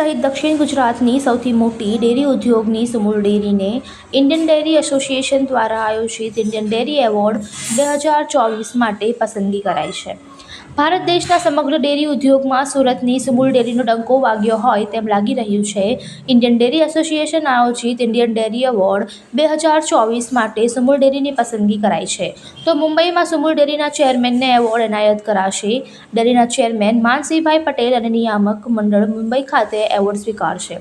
સહિત દક્ષિણ ગુજરાતની સૌથી મોટી ડેરી ઉદ્યોગની સુમૂલ ડેરીને ઇન્ડિયન ડેરી એસોસિએશન દ્વારા આયોજિત ઇન્ડિયન ડેરી એવોર્ડ બે હજાર ચોવીસ માટે પસંદગી કરાઈ છે. ભારત દેશના સમગ્ર ડેરી ઉદ્યોગમાં સુરતની સુમૂલ ડેરીનો ડંકો વાગ્યો હોય તેમ લાગી રહ્યું છે. ઇન્ડિયન ડેરી એસોસિએશન આયોજિત ઇન્ડિયન ડેરી એવોર્ડ બે હજાર ચોવીસ માટે સુમૂલ ડેરીની પસંદગી કરાઈ છે. તો મુંબઈમાં સુમૂલ ડેરીના ચેરમેનને એવોર્ડ એનાયત કરાશે. ડેરીના ચેરમેન માનસિંહભાઈ પટેલ અને નિયામક મંડળ મુંબઈ ખાતે એવોર્ડ સ્વીકારશે.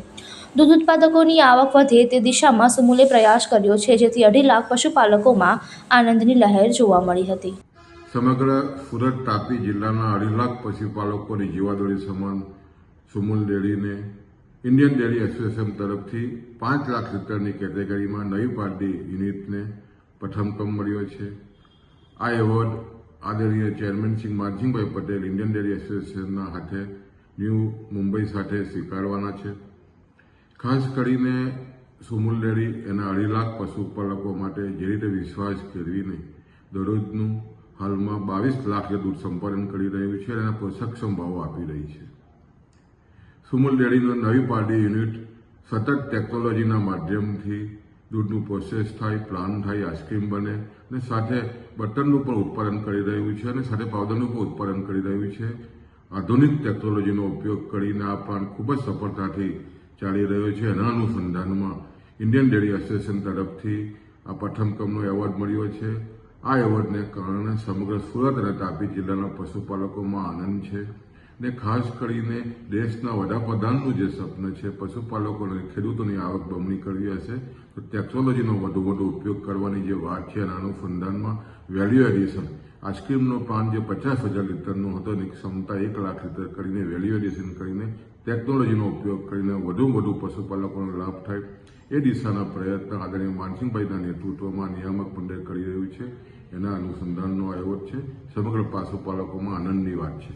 દૂધ ઉત્પાદકોની આવક વધે તે દિશામાં સુમૂલે પ્રયાસ કર્યો છે, જેથી અઢી લાખ પશુપાલકોમાં આનંદની લહેર જોવા મળી હતી. સમગ્ર સુરત, તાપી જિલ્લાના અઢી લાખ પશુપાલકોની જીવાદોરી સમાન સુમુલ ડેરીને ઇન્ડિયન ડેરી એસોસિએશન તરફથી પાંચ લાખ લીટરની કેટેગરીમાં નવી પાર્ટી યુનિટને પ્રથમ ક્રમ મળ્યો છે. આ એવોર્ડ આદરણીય chairman Shri Mansinhbhai Patel Indian dairy એસોસિએશનના હાથે ન્યૂ મુંબઈ સાથે સ્વીકારવાના છે. ખાસ કરીને સુમુલ ડેરી એના અઢી લાખ પશુપાલકો માટે જે રીતે વિશ્વાસ કેળવીને દરરોજનું હાલમાં બાવીસ લાખ દૂધ સંપાદન કરી રહ્યું છે અને સક્ષમ ભાવો આપી રહી છે. સુમલ ડેરીનો નવી પાર્ટી યુનિટ સતત ટેકનોલોજીના માધ્યમથી દૂધનું પ્રોસેસ થાય પ્લાન થાય, આઈસ્ક્રીમ બને અને સાથે બટનનું પણ ઉત્પાદન કરી રહ્યું છે અને સાથે પાવડરનું પણ ઉત્પાદન કરી રહ્યું છે. આધુનિક ટેકનોલોજીનો ઉપયોગ કરીને આ પ્લાન્ટ ખૂબ જ સફળતાથી ચાલી રહ્યો છે એના અનુસંધાનમાં ઇન્ડિયન ડેરી એસોસિએશન તરફથી આ પ્રથમ ક્રમનો એવોર્ડ મળ્યો છે. આ એવોર્ડને કારણે સમગ્ર સુરત અને તાપી જિલ્લાના પશુપાલકોમાં આનંદ છે ને ખાસ કરીને દેશના વડાપ્રધાનનું જે સ્વપ્ન છે પશુપાલકો અને ખેડૂતોની આવક બમણી કરવી હશે, તો ટેકનોલોજીનો વધુ વધુ ઉપયોગ કરવાની જે વાત છે એના અનુસંધાનમાં વેલ્યુ એડિશન આઈસ્ક્રીમનો પ્લાન જે પચાસ હજાર લીટરનો હતો એની ક્ષમતા એક લાખ લીટર કરીને વેલ્યુ કરીને ટેકનોલોજીનો ઉપયોગ કરીને વધુ વધુ પશુપાલકોનો લાભ થાય. એ દિશાના પ્રયત્ન આદરણીય માનસિંહભાઈના નેતૃત્વમાં નિયામક મંડળ કરી રહ્યું છે. એના અનુસંધાનનો આયોજ છે. સમગ્ર પશુપાલકોમાં આનંદની વાત છે.